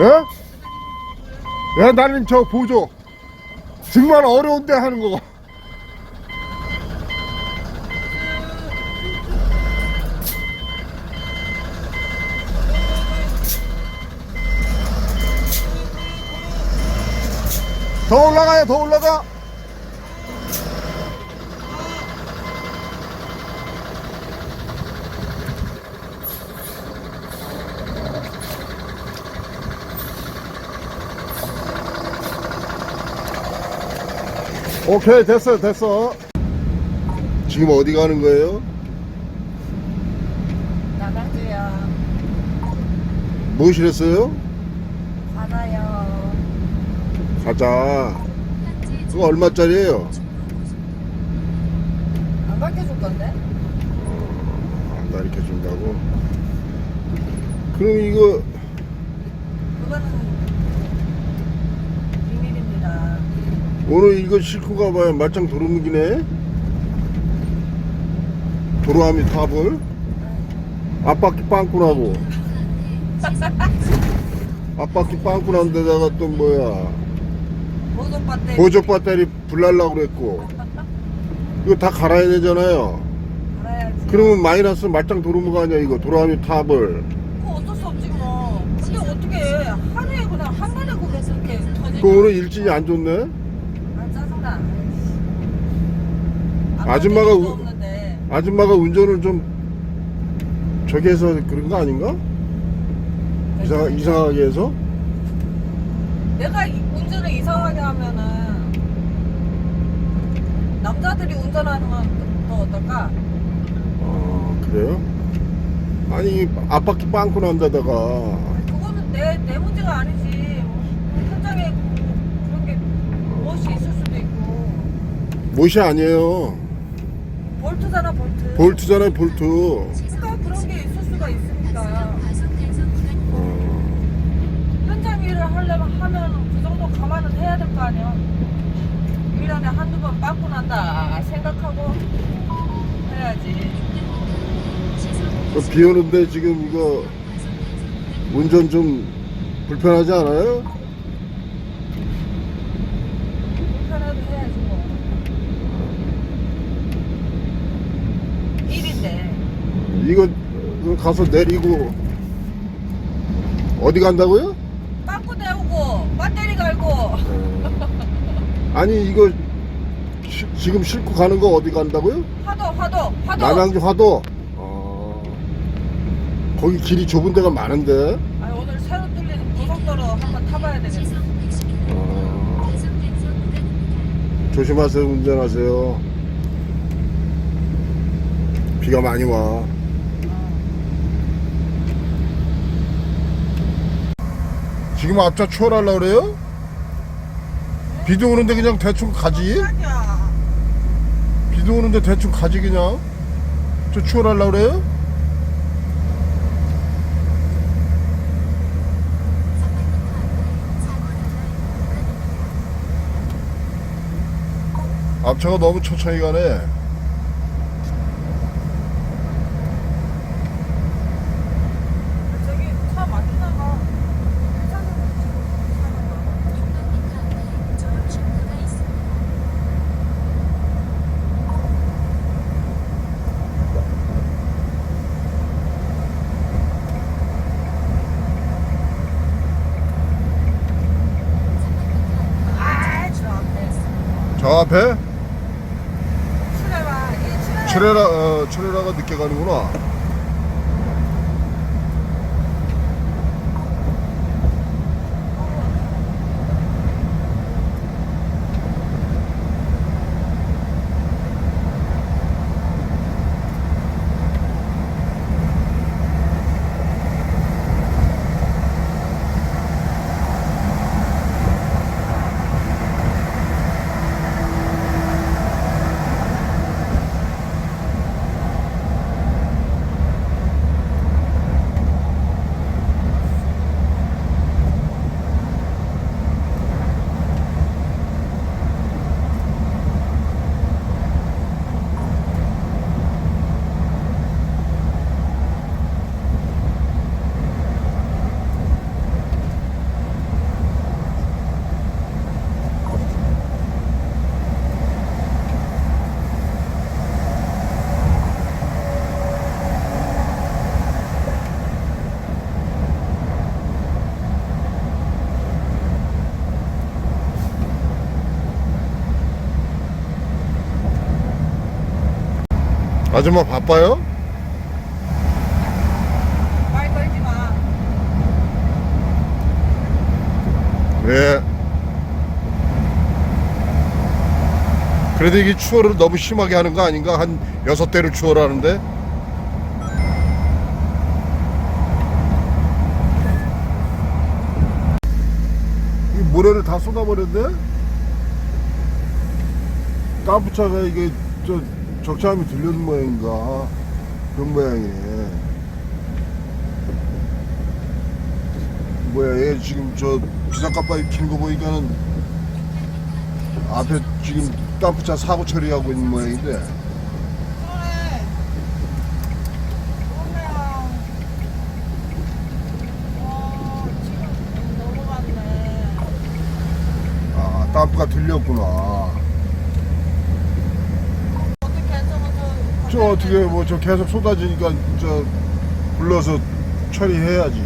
예? 예, 나는 저 보조. 정말 어려운데 하는 거. 더 올라가요, 더 올라가. 오케이, 됐어, 됐어. 지금 어디 가는 거예요? 나가줘요. 뭐 실었어요? 받아요. 가자. 그거 얼마짜리예요? 안 밝혀줄 건데? 안 가르쳐 준다고. 그럼 이거 그거는 비밀입니다. 오늘 이거 싣고 가봐야 말짱 도루묵이네. 도로아미 탑을 앞바퀴 빵꾸나고 앞바퀴 빵꾸난 데다가 또 뭐야 보조 배터리. 보조 배터리 불날라고 그랬고 이거 다 갈아야 되잖아요. 알아야지. 그러면 마이너스 말짱 도루묵 아니야 이거 도로아미 탑을 그거 어쩔 수 없지 뭐. 근데 어떻게 하루에 그냥 한 번에 그렇게. 그 오늘 일진이 안 좋네. 아. 아줌마가 아무 우- 없는데. 아줌마가 운전을 좀 저기 해서 그런 거 아닌가? 이상, 이상하게 해서? 내가 이- 운전을 이상하게 하면은 남자들이 운전하는 건 더 어떨까? 아, 그래요? 아니, 앞바퀴 빵꾸 난다다가. 그거는 내, 내 문제가 아니지. 현장에 그런 게 무엇이 있을 수도 있고. 못이 아니에요. 볼트잖아, 볼트. 볼트잖아요, 볼트. 그러니까 그런 게 있을 수가 있으니까. 어, 현장 일을 하려면 하면 그 정도 감안은 해야 될 거 아니야. 1년에 한두 번 빵꾸 난다 생각하고 해야지. 그비 오는데 지금 이거 운전 좀 불편하지 않아요? 불편해도 해야지 뭐. 일인데. 이거 가서 내리고 어디 간다고요? 빵꾸 내오고 배터리 갈고 아니 이거 시- 지금 싣고 가는 거 어디 간다고요? 화도 화도 화도 남양주 화도. 어, 거기 길이 좁은 데가 많은데. 아니, 오늘 새로 뚫린 고속도로 한번 타봐야 되겠어 어, 조심하세요 운전하세요. 비가 많이 와. 지금 앞차 추월하려고 그래요? 비도 오는데 그냥 대충 가지? 비도 오는데 대충 가지 그냥 저 추월하려고 그래요? 앞차가 너무 천천히 가네 저기 차 막히다가 아저 앞에 저 앞에? 이 출해라. 트레라 어, 늦게 가는구나 아줌마 바빠요? 말 걸지 마. 네. 그래도 이게 추월을 너무 심하게 하는 거 아닌가? 한 여섯 대를 추월하는데? 이 모래를 다 쏟아버렸네? 깜부차가 이게 저 적차함이 들려는 모양인가? 그런 모양이네. 뭐야 얘 지금 저 비상깜빡이 킨거 보니까는 앞에 지금 깜프차 사고 처리하고 있는 모양인데. 아 땀프가 들렸구나 어떻게 저거 저. 저 어떻게 뭐 저 계속 쏟아지니까 저 불러서 처리해야지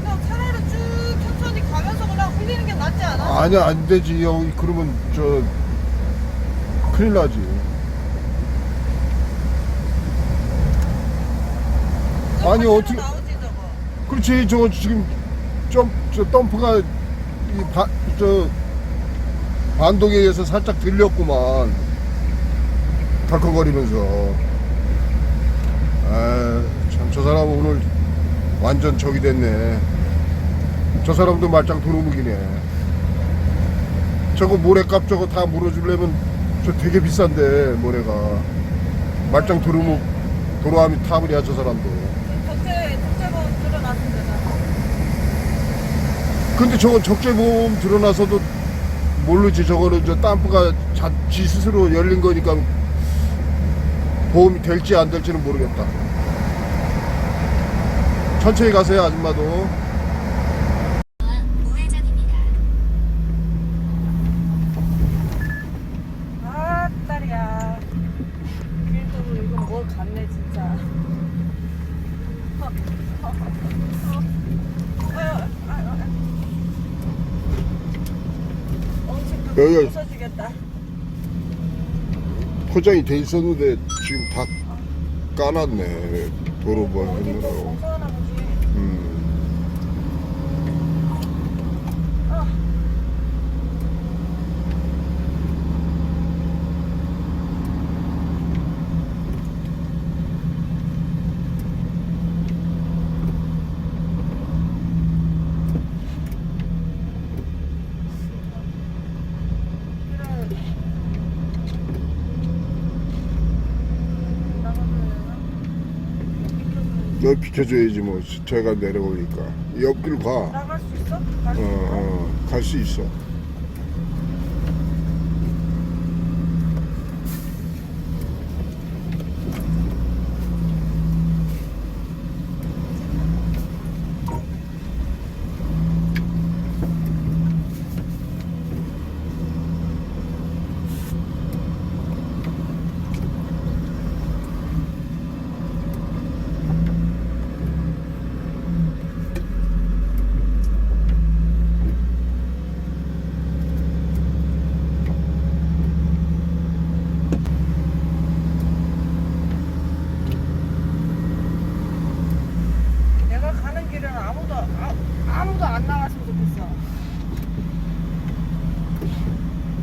그냥 차라리 쭉 천천히 가면서 그냥 흘리는 게 낫지 않아? 아니야 안 되지 여기 그러면 저 큰일 나지 아니, 어떻게- 나오지 저거. 그렇지 저거 지금 좀저 덤프가 이저 반동에 의해서 살짝 들렸구만 덜컹거리면서 아참 저 사람 오늘 완전 적이 됐네. 저 사람도 말짱 도루묵이네. 저거 모래값 저거 다 물어주려면 저 되게 비싼데 모래가. 말짱 도루묵 도로함이 타버려야 저 사람도. 적재 적재보험 드러났습니다. 근데 저건 적재보험 드러나서도 모르지. 저거는 저 땀프가 자, 지 스스로 열린 거니까 보험이 될지 안 될지는 모르겠다. 천천히 가세요 아줌마도 우회전입니다. 아 딸이야. 길도 이거 뭘 갔네 진짜. 어, 어, 어. 아유, 아유, 아유. 엉치도 여기- 부서지겠다. 포장이 돼 있었는데 지금 다 까놨네 도로 보지. 음. 아. 너 비켜줘야지 뭐. 제가 내려오니까. 옆길 가 어, 나갈 수 있어? 갈 수 있어? 어, 갈수 있어 내가 가는 길은 아무도 아, 아무도 안 나갔으면 좋겠어.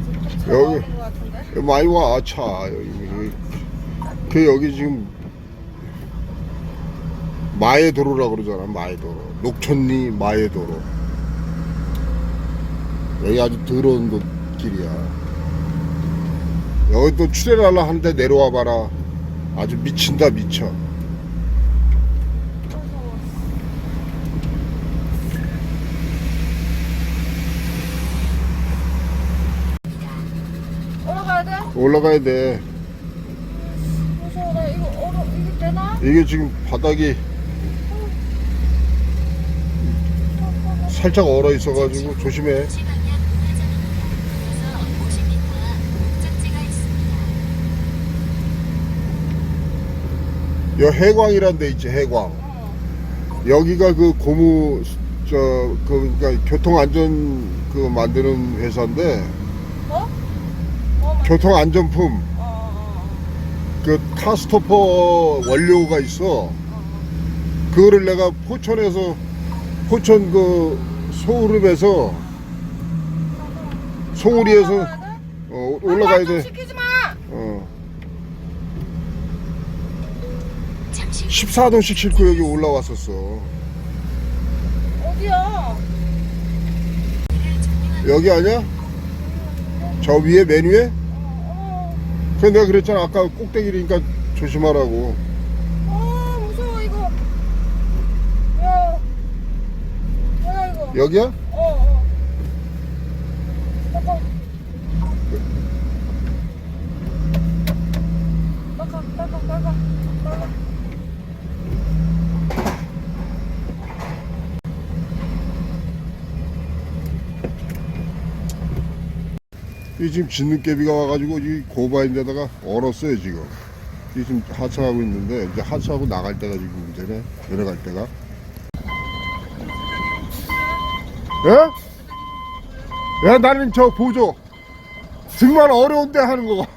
지금 차 여기. 나오는 것 같은데? 여기 많이 와 차. 여기, 여기 그 여기 지금 마에도로라 그러잖아 마에도로. 녹천리 마에도로. 여기 아주 더러운 곳 길이야. 여기 또 출애하려 하는데 내려와 봐라. 아주 미친다 미쳐 올라가야 돼? 무서워 나 이거 얼어 이거 되나? 이게 지금 바닥이 살짝 얼어 있어가지고 조심해 시 방향 우회전입니다. 이어서 50m 앞 목적지가 있습니다. 여 해광이란 데 있지 해광 어. 여기가 그 고무 저그 그러니까 교통 안전 그 만드는 회사인데 교통 안전품 어, 어, 어. 그 카스토퍼 원료가 있어. 그거를 내가 포천에서 포천 그 소울읍에서 송우리에서 어, 올라가야 돼. 시키지 마. 어. 잠시 후 14도씩 싣고 여기 올라왔었어. 어디야? 여기 아니야? 저 위에 맨 위에? 어, 그래 내가 그랬잖아 아까 꼭대기니까 조심하라고. 어, 어, 무서워 이거. 야, 뭐야 이거? 여기야? 어, 어. 잠깐. 나가, 나가, 나가, 나가. 이 지금 진눈깨비가 와가지고 이 고바인데다가 얼었어요 지금. 이 지금 하차하고 있는데 이제 하차하고 나갈 때가 지금 문제네. 내려갈 때가. 예? 야 나는 저 보조. 정말 어려운데 하는 거.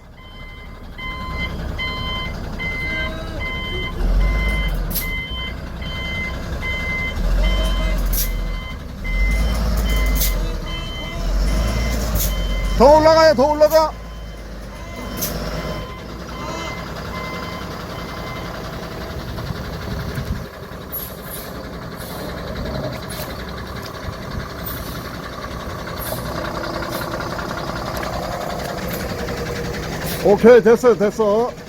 더 올라가요 더 올라가. 오케이 됐어 됐어